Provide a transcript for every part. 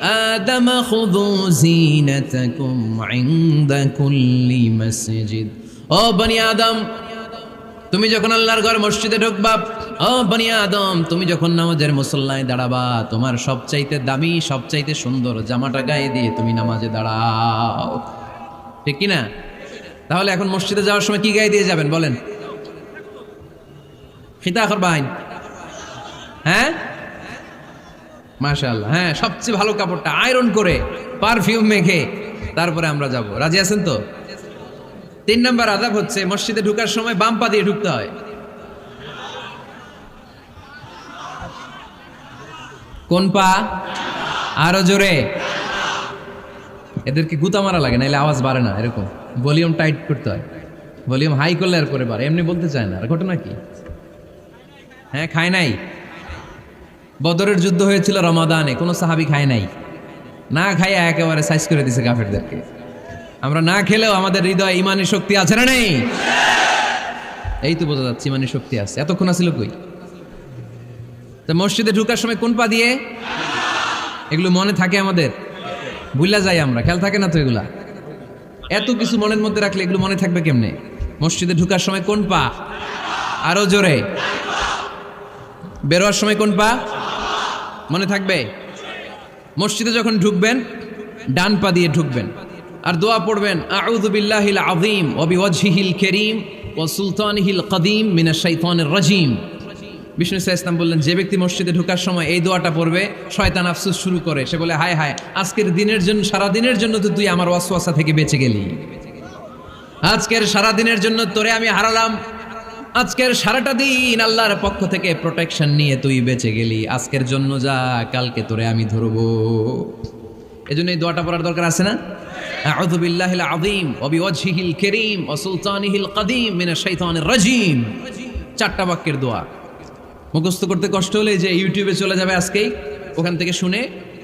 আদম খুযু জিনাতাকুম ইনদা কুল্লি মসজিদ ও বনি আদম, তুমি যখন আল্লাহর ঘর মসজিদে ঢুকবা, ও বনি আদম, তুমি যখন নামাজের মুসল্লায় দাঁড়াবা, তোমার সবচাইতে দামি, সবচাইতে সুন্দর জামাটা গায়ে দিয়ে তুমি নামাজে দাঁড়াও। ঠিক কি না তাহলে এখন মসজিদে যাওয়ার সময় কি গায়ে দিয়ে যাবেন বলেন? খিতা করবাইন হ্যাঁ? মাশাআল্লাহ হ্যাঁ সবচেয়ে ভালো কাপড়টা আয়রন করে পারফিউম মেখে তারপরে আমরা যাব। রাজি আছেন তো? তিন নম্বর আদাব হচ্ছে, মসজিদে ঢুকার সময় বাম পা দিয়ে ঢুকতে হয়। কোন পা? আরও জোরে। এদেরকে গুতা মারা লাগে নাহলে আওয়াজ বাড়ে না, এরকম। ভলিউম টাইট করতে হয়। ভলিউম হাই করলে আর করে বাড়ে, এমনি বলতে চায় না, আর ঘটনা কি? হ্যাঁ খায় নাই? বদরের যুদ্ধ হয়েছিল রমাদানে, কোনো সাহাবি খায় নাই। না খাইয়া একেবারে সাইজ করে দিছে কাফেরদেরকে। আমরা না খেলেও আমাদের হৃদয়ে ইমানের শক্তি আছে না নেই? এই তো বোঝা যাচ্ছে ইমানের শক্তি আছে। এতক্ষণ আসছিল কই? তা মসজিদে ঢুকার সময় কোন পা দিয়ে? এগুলো মনে থাকে আমাদের। ভুলা যাই আমরা, খেয়াল থাকে না তো এগুলা? এত কিছু মনের মধ্যে রাখলে এগুলো মনে থাকবে কেমনে? মসজিদে ঢুকার সময় কোন পা? আরও জোরে। বেরোয়ার সময় কোন পা? মনে থাকবে? মসজিদে যখন ঢুকবেন, ডান পা দিয়ে ঢুকবেন। আর দোয়া পড়বেন, আউযু বিল্লাহিল আযীম ওয়া বিওয়াজহিল কারীম ওয়া সুলতানিহিল কদীম মিনাশ শাইতানির রাজীম। বিষ্ণু ইসা ইসলাম বললেন, যে ব্যক্তি মসজিদে ঢোকার সময় এই দোয়াটা পড়বে, শয়তান আফসোস শুরু করে। সে বলে, হায় হায়, আজকের দিনের জন্য সারা দিনের জন্য তো তুই আমার ওয়াসওয়াসা থেকে বেঁচে গেলি। আজকের সারা দিনের জন্য তোরে আমি হারালাম। আজকের সারাটা দিন আল্লাহর পক্ষ থেকে প্রোটেকশন নিয়ে তুই বেঁচে গেলি। আজকের জন্য যা, কালকে তোরে আমি ধরবো। এজন্য এই দোয়াটা পড়ার দরকার আছে না? আযীম ওয়া বিওয়াজহিল কারীম ওয়া সুলতানিহিল কদীম মিনাশ শাইতানির রাজীম। চারটা বাক্যের দোয়া। মুখস্থ করতে কষ্ট হলে যে ইউটিউবে চলে যাবে আজকেই। ওখান থেকে শুনে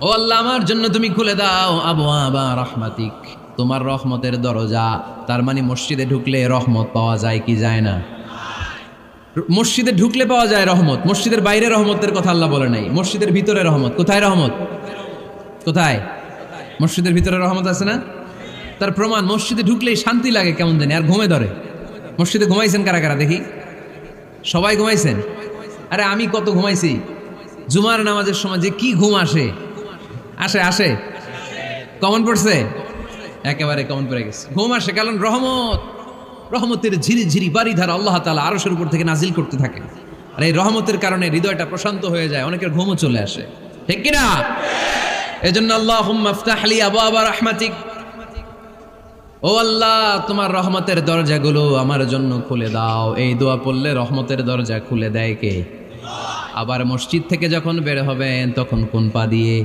ও আল্লাহ, আমার জন্য তুমি খুলে দাও আবওয়াবা রাহমাতিক। তোমার রহমতের দরজা, তার মানে মসজিদে ঢুকলে রহমত পাওয়া যায় কি যায় না? মসজিদে ঢুকলে পাওয়া যায় রহমত, মসজিদের বাইরে রহমতের কথা আল্লাহ বলে নাই। মসজিদের ভিতরে রহমত, কোথায় রহমত? কোথায়? মসজিদের ভিতরে রহমত আছে না? তার প্রমাণ, মসজিদে ঢুকলেই শান্তি লাগে কেমন জানি, আর ঘুমে ধরে। মসজিদে ঘুমাইছেন কারা কারা, দেখি? সবাই ঘুমাইছেন? আরে আমি কত ঘুমাইছি? জুমার নামাজের সময় যে কি ঘুম আসে? আসে আসে। কমন পড়ছে? একেবারে কমন পড়ে গেছে। ঘুম আসে, কারণ রহমত, রহমতের ঝিরি ঝিরি বাড়ি ধারা আল্লাহ তালা আরশের উপর থেকে নাজিল করতে থাকে। আর এই রহমতের কারণে হৃদয়টা প্রশান্ত হয়ে যায়, অনেকের ঘুমও চলে আসে। ঠিক কিনা? এজন্য আল্লাহ হুম্মাফতাহলি আবু আবার রহমাতিক। ও আল্লাহ, তোমার রহমতের দরজাগুলো আমার জন্য খুলে দাও। এই দোয়া পড়লে রহমতের দরজা খুলে দেয় কে? আবার মসজিদ থেকে যখন বের হবেন, তখন কোন পা দিয়ে?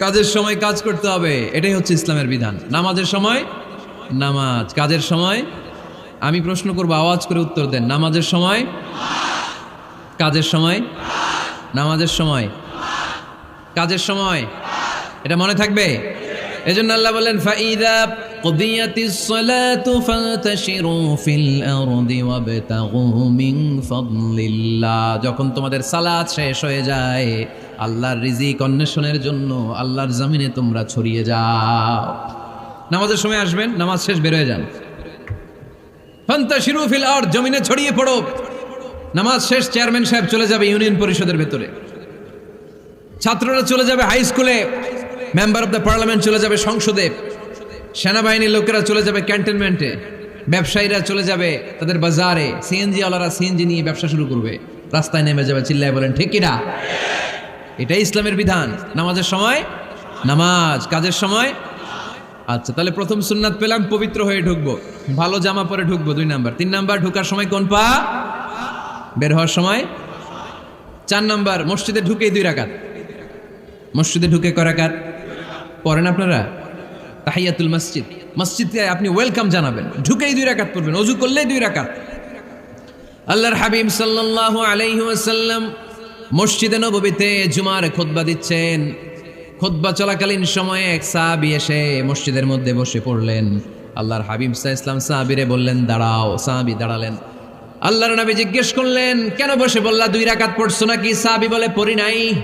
কাজের সময় কাজ করতে হবে, এটাই হচ্ছে ইসলামের বিধান। নামাজের সময় নামাজ, কাজের সময় আমি প্রশ্ন করব, আওয়াজ করে উত্তর দেন। নামাজের সময় কাজের সময় নামাজের সময় কাজের সময়, এটা মনে থাকবে? এজন্য আল্লাহ বললেন যখন তোমাদের সালাত শেষ হয়ে যায় আল্লাহর রিজিক অন্বেষণের জন্য আল্লাহর জমিনে তোমরা ছড়িয়ে যাও। নামাজের সময় আসবেন, নামাজ শেষ, বের হয়ে যান। ফান্তাশিরু ফিল আরদ, জমিনে ছড়িয়ে পড়ো। নামাজ শেষ, চেয়ারম্যান সাহেব চলে যাবে ইউনিয়ন পরিষদের ভেতরে। ছাত্ররা চলে যাবে হাই স্কুলে। মেম্বার অফ দ্য পার্লামেন্ট চলে যাবে সংসদে। সেনাবাহিনীর লোকেরা চলে যাবে ক্যান্টনমেন্টে। ব্যবসায়ীরা চলে যাবে তাদের বাজারে। সিএনজি ওয়ালারা সিএনজি নিয়ে ব্যবসা শুরু করবে। রাস্তায় নেমে যাবে, চিল্লায় বলেন, ঠিক কিনা এটাই ইসলামের বিধান। নামাজের সময়? নামাজ। কাজের সময়? আচ্ছা তাহলে প্রথম সুন্নাত পেলাম, পবিত্র হয়ে ঢুকবো। ভালো জামা পরে ঢুকবো, দুই নাম্বার। তিন নাম্বার, ঢুকার সময় কোন পা? বের হওয়ার সময়? চার নাম্বার, মসজিদে ঢুকেই দুই রাকাত। মসজিদে ঢুকে করাকাত পড়েন আপনারা? তাহিয়াতুল মসজিদ। মসজিদে আপনি ওয়েলকাম জানাবেন। ঢুকেই দুই রাকাত পড়বেন, অজু করলেই দুই রাকাত। আল্লাহর হাবিব সাল্লাল্লাহু আলাইহি ওয়াসাল্লাম মসজিদে নববীতে জুমার খুতবা দিচ্ছেন। খুতবা চলাকালীন সময়ে এক সাহাবী এসে মসজিদের মধ্যে বসে পড়লেন। আল্লাহর হাবিব সাহ ইসলাম সাহাবিরে বললেন, দাঁড়াও, সাহাবী দাঁড়ালেন। আল্লাহর নবী জিজ্ঞেস করলেন, কেন বসে বললা দুই রাকাত পড়ছো নাকি? সাহাবী বলে, পড়ি নাই।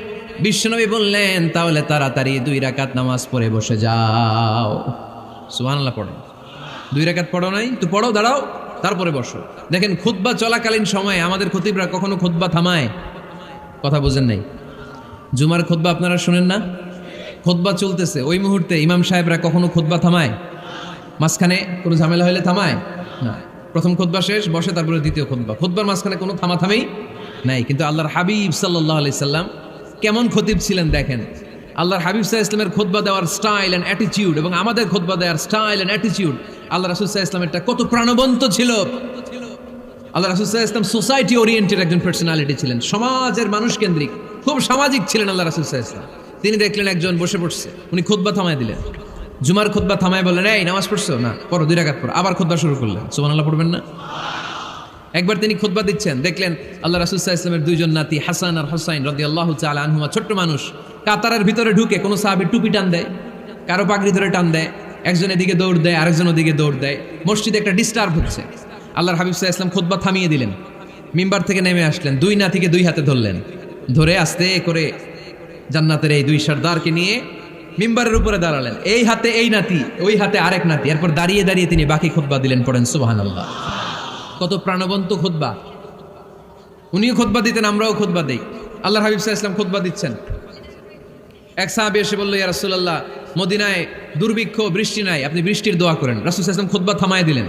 বিশ্বনবী বললেন, তাহলে তাড়াতাড়ি দুই রাকাত নামাজ পড়ে বসে যাও। সুবহানাল্লাহ, পড়ো। দুই রাকাত পড়ো নাই? তো পড়ো, দাঁড়াও, তারপরে বসো। দেখেন খুতবা চলাকালীন সময়ে আমাদের খতিবরা কখনো খুতবা থামায়। কথা বোঝেন নাই। জুমার খুতবা আপনারা শোনেন না? খুতবা চলতেছে। ওই মুহূর্তে ইমাম সাহেবরা কখনো খুতবা থামায়? মাঝখানে কোনো ঝামেলা হলে থামায়? না। প্রথম খুতবা শেষ, বসে তারপরে দ্বিতীয় খুতবা। খুতবার মাঝখানে কোনো থামা থামাথামেই নাই। কিন্তু আল্লাহর হাবিব সাল্লাহ আলি সাল্লাম কেমন খতিব ছিলেন দেখেন। আল্লাহর হাবিব সাহা ইসলামের খোদবা দেওয়ার স্টাইল অ্যান্ড অ্যাটিচিউড এবং আমাদের খোদবা দেওয়ার স্টাইল অ্যান্ড অ্যাটিচিউড আল্লাহ রাসুল সাহা ইসলামেরটা কত প্রাণবন্ত ছিল। আল্লাহ রাসুল ইসলাম সোসাইটি ওরিয়েন্টেড একজন পার্সোনালিটি ছিলেন। সমাজের মানুষ কেন্দ্রিক। খুব সামাজিক ছিলেন আল্লাহ রাসুল ইসলাম তিনি দেখলেন একজন বসে পড়ছে। উনি খুদ্া থামায় দিলেন। জুমার খুদ্া থামায় বললেন, এই, নামাজ পড়ছো? না, পড়ো, দুই রাকাত পড়ো। আবার খুদ্া শুরু করলেন। সুমান আল্লাহ পড়বেন না? একবার তিনি খুতবা দিচ্ছেন। দেখলেন আল্লাহ রাসুল ইসলামের দুইজন নাতি হাসান আর হোসাইন রদি আল্লাহ চাল আনহুমা ছোট্ট মানুষ। কাতারের ভিতরে ঢুকে কোনো সাহাবির টুপি টান দেয়, কারও পাগড়ি ধরে টান দেয়, একজন এদিকে দৌড় দেয়, আরেকজন ওদিকে দৌড় দেয়। মসজিদে একটা ডিস্টার্ব হচ্ছে। আল্লাহর হাবিব সাহা ইসলাম খুতবা থামিয়ে দিলেন। মিম্বার থেকে নেমে আসলেন। দুই নাতিকে দুই হাতে ধরলেন। ধরে আস্তে করে জান্নাতের এই দুই সর্দারকে নিয়ে মিম্বারের উপরে দাঁড়ালেন। এই হাতে এই নাতি, ওই হাতে আরেক নাতি। এরপর দাঁড়িয়ে দাঁড়িয়ে তিনি বাকি খুতবা দিলেন পড়েন সুবাহান আল্লাহ কত প্রাণবন্ত খুতবা। উনিও খুতবা দিতেন, আমরাও খুতবা দিই। আল্লাহ হাবিব সাহা ইসলাম খুতবা দিচ্ছেন। এক সাহাবি এসে বলল, ইয়া রাসুল্লাহ মদিনায় দুর্ভিক্ষ, বৃষ্টি নাই। আপনি বৃষ্টির দোয়া করেন। রাসুল ইসলাম খুতবা থামায় দিলেন।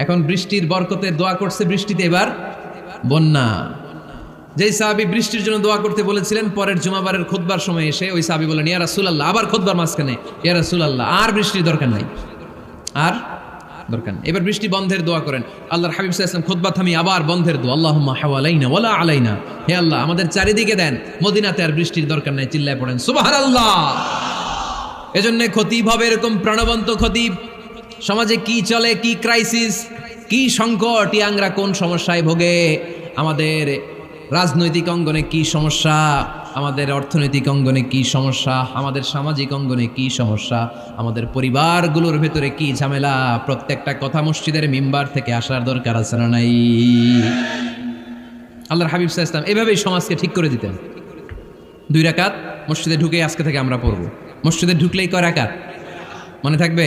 এখন বৃষ্টির বরকতে দোয়া করছে বৃষ্টিতে এবার বন্যা। যেই সাহাবি বৃষ্টির জন্য দোয়া করতে বলেছিলেন, পরের জুমাবারের খোদবার সময় এসে ওই সাহাবি বলেন ইয়া রাসূলুল্লাহ, আবার খোদবার মাঝখানে, ইয়া রাসূলুল্লাহ, আর বৃষ্টির দরকার নাই। আর দরকার নেই। এবার বৃষ্টি বন্ধের দোয়া করেন। আল্লাহর হাবিব সাল্লাম খুতবা থামি আবার বন্ধের দোয়া আল্লাহ হাওয়ালাইনা ওয়ালা আলাইনা। হে আল্লাহ, আমাদের চারিদিকে দেন। মদিনাতে আর বৃষ্টির দরকার নাই, চিল্লায় পড়েন। সুবহানাল্লাহ! এজন্য খতিব হবে এরকম প্রাণবন্ত খতিব। সমাজে কি চলে, কি ক্রাইসিস কি সংকট, ইয়াংরা কোন সমস্যায় ভোগে, আমাদের রাজনৈতিক অঙ্গনে কি সমস্যা, আমাদের অর্থনৈতিক অঙ্গনে কি সমস্যা, আমাদের সামাজিক অঙ্গনে কি সমস্যা, আমাদের পরিবারগুলোর ভেতরে কি ঝামেলা, প্রত্যেকটা কথা মসজিদের মেম্বার থেকে আসার দরকার আছে না নাই? আল্লাহর হাবিব সাহা ইসলাম এভাবেই সমাজকে ঠিক করে দিতেন। দুই রাকাত মসজিদে ঢুকে আজকে থেকে আমরা পড়ব। মসজিদে ঢুকলেই কয় রাকাত? মনে থাকবে?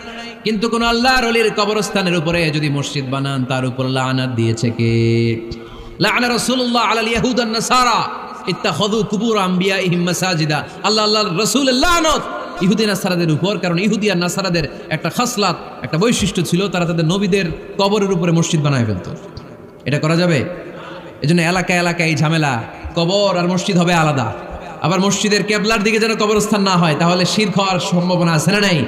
কিন্তু কোন আল্লাহর অলির কবরস্থানের উপরে যদি মসজিদ বানান, তার উপর লানাত দিয়েছে কে? লাআনা রাসূলুল্লাহ আলাল ইয়াহুদ আন নাসারা। ইত্তাখাযু কুবুর আম্বিয়াইহিম মাসাজিদা। আল্লাহ, আল্লাহর রাসূলের লানত। ইহুদি নাসারাদের উপর, কারণ ইহুদি আর নাসারাদের একটা খাসলাত, একটা বৈশিষ্ট্য ছিল, তারা তাদের নবীদের কবরের উপরে মসজিদ বানায় ফেলতো। এটা করা যাবে? এজন্য এলাকা এলাকায় এই ঝামেলা। কবর আর মসজিদ হবে আলাদা। আবার মসজিদের কেবলার দিকে যেন কবরস্থান না হয়, তাহলে শির হওয়ার সম্ভাবনা আছে না নাই?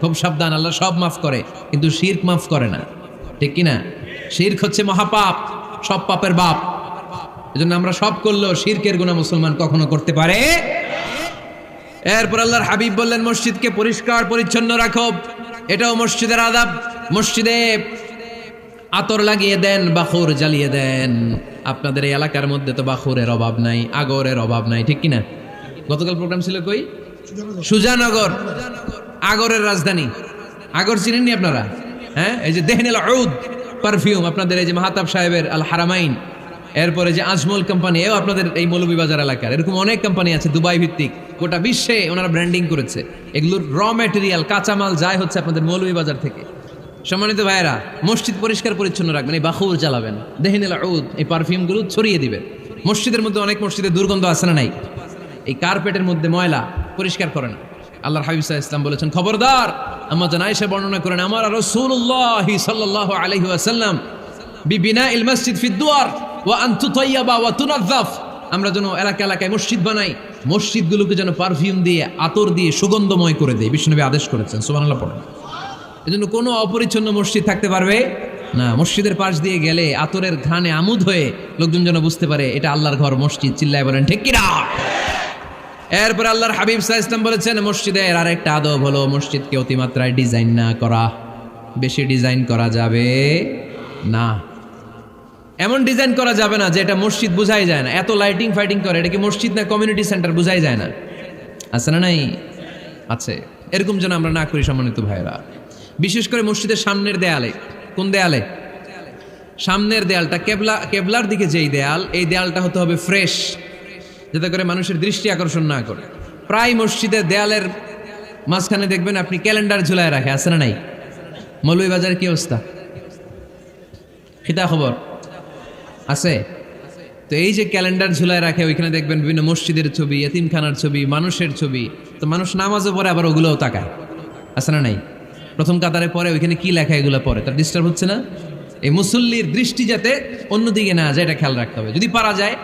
খুব সাবধান, আল্লাহ সব মাফ করে, কিন্তু শির্ক মাফ করে না। ঠিক কি না শির্ক হচ্ছে মহাপাপ, সব পাপের বাপ। এজন্য আমরা সব করলেও শিরকের গুণা মুসলমান কখনো করতে পারে? এরপর আল্লাহর হাবিব বললেন, মসজিদকে পরিষ্কার, পরিচ্ছন্ন রাখো। এটাও মসজিদের আদাব। মসজিদে আতর লাগিয়ে দেন, বাখুর জ্বালিয়ে দেন। আপনাদের এই এলাকার মধ্যে তো বাখুরের অভাব নাই, আগরের অভাব নাই, ঠিক কিনা? গতকাল প্রোগ্রাম ছিল কই? সুজানগর। আগরের রাজধানী। আগর চিনেননি আপনারা? হ্যাঁ? এই যে দেহনেল ঔদ পারফিউম, আপনাদের এই যে মাহাতাব সাহেবের আল হারামাইন এরপরে যে আজমল কোম্পানি, এও আপনাদের এই মৌলভীবাজার এলাকার। এরকম অনেক কোম্পানি আছে দুবাই ভিত্তিক গোটা বিশ্বে ওনারা ব্র্যান্ডিং করেছে। এগুলোর র ম্যাটেরিয়াল, কাঁচামাল যায় হচ্ছে আপনাদের মৌলভীবাজার থেকে। সম্মানিত ভাইয়েরা, মসজিদ পরিষ্কার পরিচ্ছন্ন রাখবেন, এই বাহুর জ্বালাবেন। দেহিনেল উদ এই পারফিউমগুলো ছড়িয়ে দিবেন। মসজিদের মধ্যে অনেক মসজিদে দুর্গন্ধ আছে না নাই? এই কার্পেটের মধ্যে ময়লা পরিষ্কার করে না আল্লাহর হাবিব ইসলাম বলেছেন, খবরদার আমার জানা বর্ণনা করেন, আমার রসুল্লাহ সাল্লাহ আলহি আসাল্লাম বিবিনা ইল মসজিদ ফিদ্দুয়ার ওয়া আনতু তৈয়াবা ওয়া তুনাজ্জাফ। আমরা যেন এলাকা এলাকায় মসজিদ বানাই, মসজিদগুলোকে যেন পারফিউম দিয়ে, আতর দিয়ে সুগন্ধময় করে দেয় বিষ্ণুনবী আদেশ করেছেন, সুবহানাল্লাহ পড়েন। এজন্য কোনো অপরিচ্ছন্ন মসজিদ থাকতে পারবে? না, মসজিদের পাশ দিয়ে গেলে আতরের ঘ্রাণে আমুদ হয়ে লোকজন যেন বুঝতে পারে, এটা আল্লাহর ঘর, মসজিদ, চিল্লায় বলেন, ঠিক এরপর আল্লাহর হাবিব সাহা ইসলাম বলেছেন, মসজিদের আরেকটা আদব হলো মসজিদকে অতিমাত্রায় ডিজাইন না করা। বেশি ডিজাইন করা যাবে না। এমন ডিজাইন করা যাবে না যে এটা মসজিদ বোঝাই যায় না। এত লাইটিং ফাইটিং করে, এটা কি মসজিদ না কমিউনিটি সেন্টার বোঝাই যায় না? আছে না নাই? আছে। এরকম যেন আমরা না করি, সম্মানিত ভাইরা বিশেষ করে মসজিদের সামনের দেয়ালে। কোন দেয়ালে? সামনের দেয়ালটা কেবলা কেবলার দিকে যেই দেয়াল, এই দেয়ালটা হতে হবে ফ্রেশ যাতে করে মানুষের দৃষ্টি আকর্ষণ না করে। প্রায় মসজিদের দেয়ালের মাঝখানে দেখবেন আপনি ক্যালেন্ডার ঝুলায় রাখে, আছে না নাই? বাজার কি অবস্থা? খিতা খবর? আছে? তো এই যে ক্যালেন্ডার ঝুলায় রাখে, ওইখানে দেখবেন বিভিন্ন মসজিদের ছবি, এতিমখানার ছবি, মানুষের ছবি। তো মানুষ নামাজও পরে আবার ওগুলোও তাকায়। আছে না নাই? প্রথম কাতারে পরে ওইখানে কি লেখা এগুলো পরে তার ডিস্টার্ব হচ্ছে না? এই মুসল্লির দৃষ্টি যাতে অন্যদিকে না যায়, এটা খেয়াল রাখতে হবে। যদি পারা যায়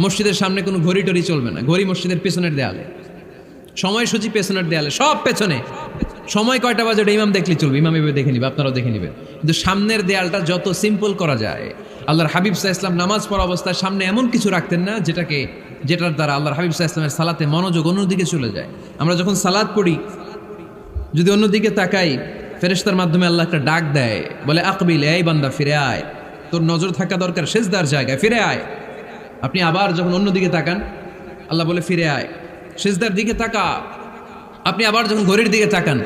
মসজিদের সামনে কোনো ঘড়ি টড়ি চলবে না। ঘড়ি মসজিদের পেছনের দেয়ালে। সময়সূচি পেছনের দেয়ালে, সব পেছনে। সময় কয়টা বাজে ওটা ইমাম দেখলে চলবে, ইমাম এভাবে দেখে নিবে, আপনারাও দেখে নিবেন। কিন্তু সামনের দেয়ালটা যত সিম্পল করা যায়, আল্লাহর হাবিব সাহা ইসলাম নামাজ পড়া অবস্থায় সামনে এমন কিছু রাখতেন না, যেটাকে, যেটার দ্বারা আল্লাহর হাবিব সাহা ইসলামের সালাতে মনোযোগ অন্যদিকে চলে যায়। আমরা যখন সালাদ পড়ি, যদি অন্যদিকে তাকাই, ফেরেশতার মাধ্যমে আল্লাহ একটা ডাক দেয়, বলে, আকবিল, এই বান্দা, ফিরে আয়। তোর নজর থাকা দরকার শেষদার জায়গায়, ফিরে আয়। আপনি আবার যখন অন্যদিকে তাকান, আল্লাহ বলে, ফিরে আয়। শেষদার দিকে তাকা। আপনি আবার যখন ঘড়ির দিকে তাকান,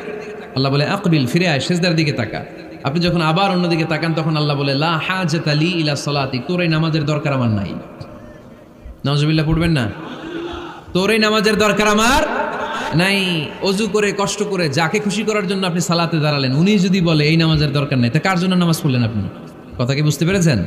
আল্লাহ বলে, আকবিল, ফিরে আয় শেষদার দিকে তাকা। আপনি যখন আবার অন্যদিকে তাকান, তখন আল্লাহ বলে, লা হাজাত আলী ইলা সলাতি, তোর এই নামাজের দরকার আমার নাই। নজবিল্লা পড়বেন না? তোর এই নামাজের দরকার আমার নাই। অজু করে, কষ্ট করে, যাকে খুশি করার জন্য আপনি সালাতে দাঁড়ালেন, উনি যদি বলে, এই নামাজের দরকার নেই, তা কার জন্য নামাজ পড়লেন আপনি? কথা কি বুঝতে পেরেছেন?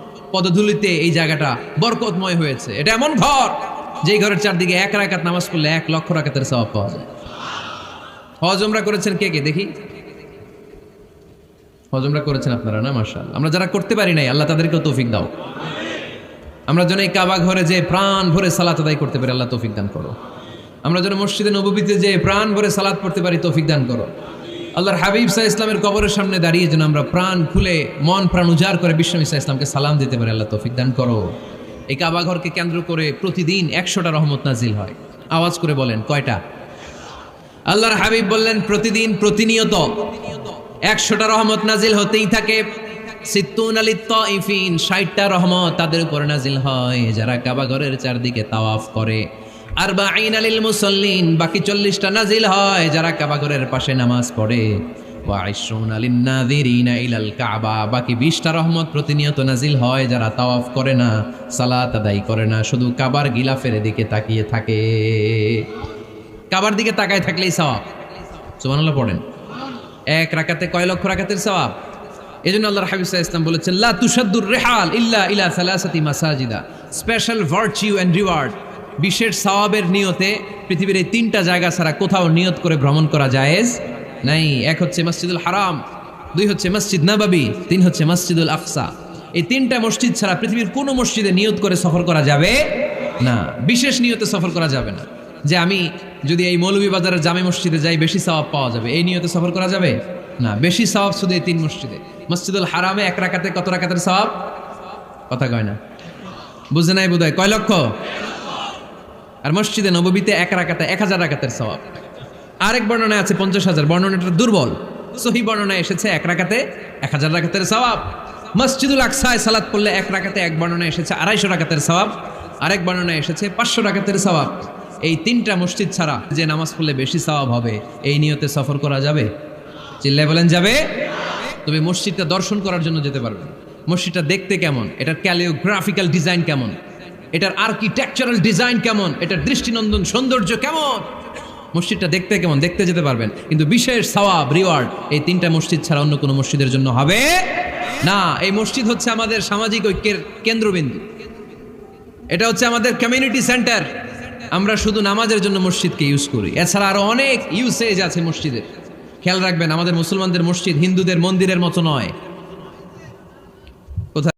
পদধূলিতে এই জায়গাটা বরকতময় হয়েছে। এটা এমন ঘর, যেই ঘরের চারদিকে এক রাকাত নামাজ পড়লে এক লক্ষ রাকাতের সওয়াব পাওয়া যায়। হজমরা করেছেন কে কে? দেখি। হজমরা করেছেন আপনারা না? মার্শাল আমরা যারা করতে পারি নাই, আল্লাহ তাদেরকেও তৌফিক দাও। আমরা যেন এই কাবা ঘরে যে প্রাণ ভরে সালাত আদায় করতে পারি, আল্লাহ তৌফিক দান করো। আমরা যেন মসজিদে নবীতে যে প্রাণ ভরে সালাত পড়তে পারি, তৌফিক দান করো। আল্লাহর হাবিব সাহা ইসলামের কবরের সামনে দাঁড়িয়ে যেন আমরা প্রাণ খুলে, মন প্রাণ উজাড় করে বিশ্বম ইসা ইসলামকে সালাম দিতে পারি, আল্লাহ তৌফিক দান করো। এই কাবাঘরকে কেন্দ্র করে প্রতিদিন একশোটা রহমত নাজিল হয়। আওয়াজ করে বলেন, কয়টা? আল্লাহর হাবিব বললেন, প্রতিদিন প্রতিনিয়ত একশোটা রহমত নাজিল হতেই থাকে। ষাটটা রহমত তাদের উপর নাজিল হয়, যারা কাবাঘরের চারদিকে তাওয়াফ করে। আর বা আইন আলিল মুসল্লিন, বাকি চল্লিশটা নাজিল হয় যারা কাবা ঘরের পাশে নামাজ পড়ে। বাকি বিশটা রহমত প্রতিনিয়ত নাজিল হয় যারা তাওয়াফ করে না, সালাত আদায় করে না, শুধু কাবার গিলাফের দিকে তাকিয়ে থাকে। কাবার দিকে তাকায় থাকলেই সওয়াব। সুবহানাল্লাহ পড়েন। এক রাকাতে কয় লক্ষ রাকাতের সওয়াব? এই জন্য আল্লাহ হাবিব ওয়াসাল্লাম বলেছেন, লা তুশাদ্দুর রিহাল ইল্লা ইলা সালাসাতি মাসাজিদা। স্পেশাল ভার্চিউ এন্ড রিওয়ার্ড বিশেষ সওয়াবের নিয়তে পৃথিবীর এই তিনটা জায়গা ছাড়া কোথাও নিয়ত করে ভ্রমণ করা জায়েজ নাই। এক হচ্ছে মসজিদুল হারাম, দুই হচ্ছে মসজিদ নবাবী, তিন হচ্ছে মসজিদুল আফসা এই তিনটা মসজিদ ছাড়া পৃথিবীর কোনো মসজিদে নিয়ত করে সফর করা যাবে না। বিশেষ নিয়তে সফর করা যাবে না। যে আমি যদি এই মৌলভীবাজারের জামে মসজিদে যাই, বেশি সওয়াব পাওয়া যাবে। এই নিয়তে সফর করা যাবে? না, বেশি সওয়াব শুধু এই তিন মসজিদে। মসজিদুল হারামে এক রাকাতে কত রাকাতের সওয়াব? কথা কয় না। বুঝে নাই বোধহয়? কয় লক্ষ? আর মসজিদে নববীতে এক রাকাতে, এক হাজার রাকাতের সওয়াব। আরেক বর্ণনায় আছে পঞ্চাশ হাজার। বর্ণনাটা দুর্বল। সহি বর্ণনায় এসেছে এক রাকাতে, এক হাজার রাকাতের সওয়াব। মসজিদুল আকসায় সালাত পড়লে এক রাকাতে এক বর্ণনা এসেছে আড়াইশো রাকাতের সওয়াব। আরেক বর্ণনায় এসেছে পাঁচশো রাকাতের সওয়াব। এই তিনটা মসজিদ ছাড়া যে নামাজ পড়লে বেশি সওয়াব হবে, এই নিয়তে সফর করা যাবে? চিল্লায় বলেন, যাবে? তবে মসজিদটা দর্শন করার জন্য যেতে পারবেন মসজিদটা দেখতে কেমন? এটার ক্যালিওগ্রাফিক্যাল ডিজাইন কেমন? এটার আর্কিটেকচারাল ডিজাইন কেমন? এটার দৃষ্টিনন্দন, সৌন্দর্য কেমন? মসজিদটা দেখতে কেমন? দেখতে যেতে পারবেন। কিন্তু বিশেষ সওয়াব রিওয়ার্ড এই তিনটা মসজিদ ছাড়া অন্য কোনো মসজিদের জন্য হবে না। এই মসজিদ হচ্ছে আমাদের সামাজিক ঐক্যের কেন্দ্রবিন্দু। এটা হচ্ছে আমাদের কমিউনিটি সেন্টার আমরা শুধু নামাজের জন্য মসজিদকে ইউজ করি। এছাড়া আরও অনেক ইউসেজ আছে মসজিদের খেয়াল রাখবেন, আমাদের মুসলমানদের মসজিদ হিন্দুদের মন্দিরের মতো নয়।